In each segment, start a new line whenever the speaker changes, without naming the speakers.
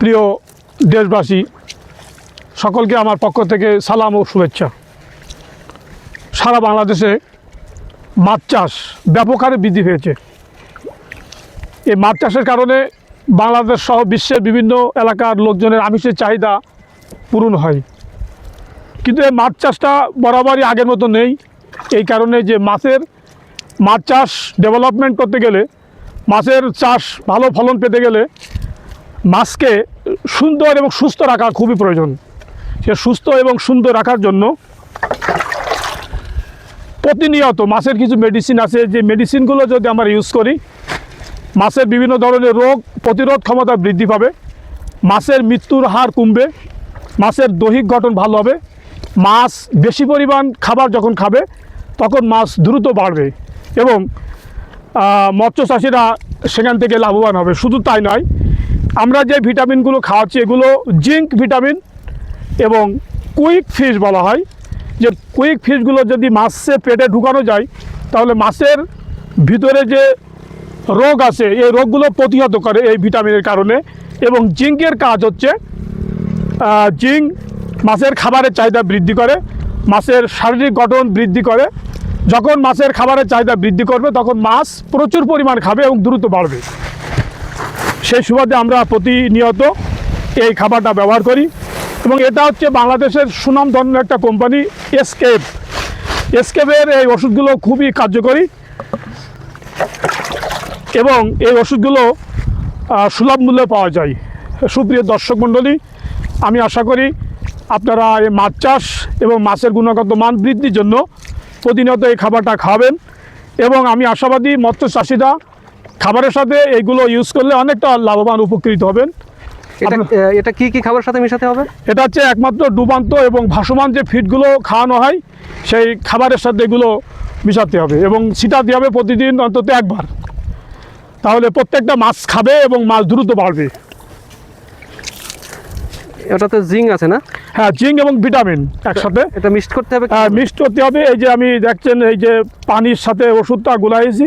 প্রিয় দেশবাসী, সকলকে আমার পক্ষ থেকে সালাম ও শুভেচ্ছা। সারা বাংলাদেশে মাছ চাষ ব্যাপক হারে বৃদ্ধি পেয়েছে। এই মাছ চাষের কারণে বাংলাদেশ সহ বিশ্বের বিভিন্ন এলাকার লোকজনের আমিষের চাহিদা পূরণ হয়। কিন্তু এই মাছ চাষটা বরাবরই আগের মতো নেই। এই কারণে যে মাছের মাছ চাষ ডেভেলপমেন্ট করতে গেলে, মাছের চাষ ভালো ফলন পেতে গেলে মাছকে সুন্দর এবং সুস্থ রাখা খুবই প্রয়োজন। সে সুস্থ এবং সুন্দর রাখার জন্য প্রতিনিয়ত মাছের কিছু মেডিসিন আছে। যে মেডিসিনগুলো যদি আমরা ইউজ করি, মাছের বিভিন্ন ধরনের রোগ প্রতিরোধ ক্ষমতা বৃদ্ধি পাবে। মাছের মৃত্যুর হার কমবে, মাছের দৈহিক গঠন ভালো হবে। মাছ বেশি পরিমাণ খাবার যখন খাবে, তখন মাছ দ্রুত বাড়বে এবং মৎস্য চাষিরা সেখান থেকে লাভবান হবে। শুধু তাই নয় আমরা যে ভিটামিনগুলো খাওয়াচ্ছি, এগুলো জিঙ্ক ভিটামিন এবং কুইক ফিশ বলা হয়। যে কুইক ফিশগুলো যদি মাছের পেটে ঢুকানো যায়, তাহলে মাছের ভিতরে যে রোগ আছে, এই রোগগুলো প্রতিহত করে এই ভিটামিনের কারণে এবং জিঙ্কের কাজ হচ্ছে জিঙ্ক মাছের খাবারের চাহিদা বৃদ্ধি করে, মাছের শারীরিক গঠন বৃদ্ধি করে। যখন মাছের খাবারের চাহিদা বৃদ্ধি করবে, তখন মাছ প্রচুর পরিমাণ খাবে এবং দ্রুত বাড়বে। সেই সুবাদে আমরা প্রতিনিয়ত এই খাবারটা ব্যবহার করি এবং এটা হচ্ছে বাংলাদেশের সুনাম ধরনের একটা কোম্পানি এসকেপ এসকেপের এই ওষুধগুলো খুবই কার্যকরী এবং এই ওষুধগুলো সুলভ মূল্যে পাওয়া যায়। সুপ্রিয় দর্শক মণ্ডলী, আমি আশা করি আপনারা এই মাছ চাষ এবং মাছের গুণগত মান বৃদ্ধির জন্য প্রতিনিয়ত এই খাবারটা খাবেন এবং আমি আশাবাদী মৎস্য চাষিরা খাবারের সাথে এইগুলো ইউজ করলে অনেকটা লাভবান উপকৃত হবেন।
এটা কি কি খাবারের সাথে মেশাতে হবে?
এটা হচ্ছে একমাত্র ডুবান্ত এবং ভাসমান যে ফিডগুলো খাওয়ানো হয় সেই খাবারের সাথে এগুলো মিশাতে হবে এবং ছিটাতে হবে প্রতিদিন অন্তত একবার। তাহলে প্রত্যেকটা মাছ খাবে এবং মাছ দ্রুত বাড়বে।
ওটাতে জিঙ্ক আছে না?
হ্যাঁ জিঙ্ক এবং ভিটামিন একসাথে।
এটা মিক্সড করতে হবে
হ্যাঁ মিক্সড করতে হবে। এই যে আমি দেখছেন এই যে পানির সাথে ওষুধটা গুলাইছি।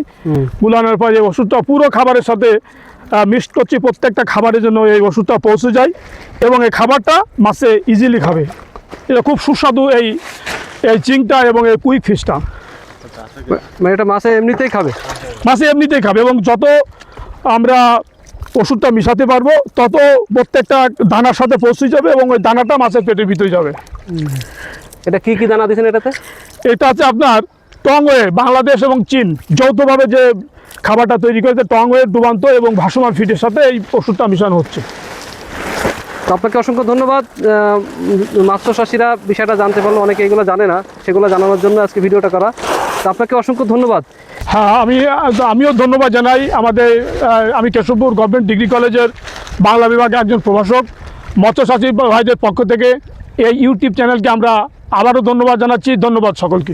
গুলানোর পর এই ওষুধটা পুরো খাবারের সাথে মিক্সড করছি প্রত্যেকটা খাবারের জন্য এই ওষুধটা পৌঁছে যায় এবং এই খাবারটা মাছে ইজিলি খাবে। এটা খুব সুস্বাদু এই এই চিংটা এবং এই কুইক ফিশটা।
মানে এটা মাছে এমনিতেই খাবে?
মাছে এমনিতেই খাবে এবং যত আমরা ওষুধটা মিশাতে পারব তত প্রত্যেকটা দানার সাথে পৌঁছে যাবে এবং ওই দানাটা মাছের পেটের ভিতরে যাবে।
এটা কি কি দানা দিয়েছেন এটাতে?
এটা আছে আপনার টংওয়ে বাংলাদেশ এবং চীন। যৌথভাবে যে খাবারটা তৈরি করেছে টংওয়ে ডুবান্ত এবং ভাসমান ফিটের সাথে এই ওষুধটা মিশানো হচ্ছে।
তো আপনাকে অসংখ্য ধন্যবাদ। মাস্টার চাষিরা বিষয়টা জানতে পারল, অনেকে এগুলো জানে না, সেগুলো জানানোর জন্য আজকে ভিডিওটা করা। তো আপনাকে অসংখ্য ধন্যবাদ।
হ্যাঁ আমি, আমিও ধন্যবাদ জানাই আমাদের আমি কেশবপুর গভর্নমেন্ট ডিগ্রি কলেজের বাংলা বিভাগে একজন প্রভাষক মৎস্য চাষী ভাইদের পক্ষ থেকে এই ইউটিউব চ্যানেলকে আমরা আবারও ধন্যবাদ জানাচ্ছি। ধন্যবাদ সকলকে।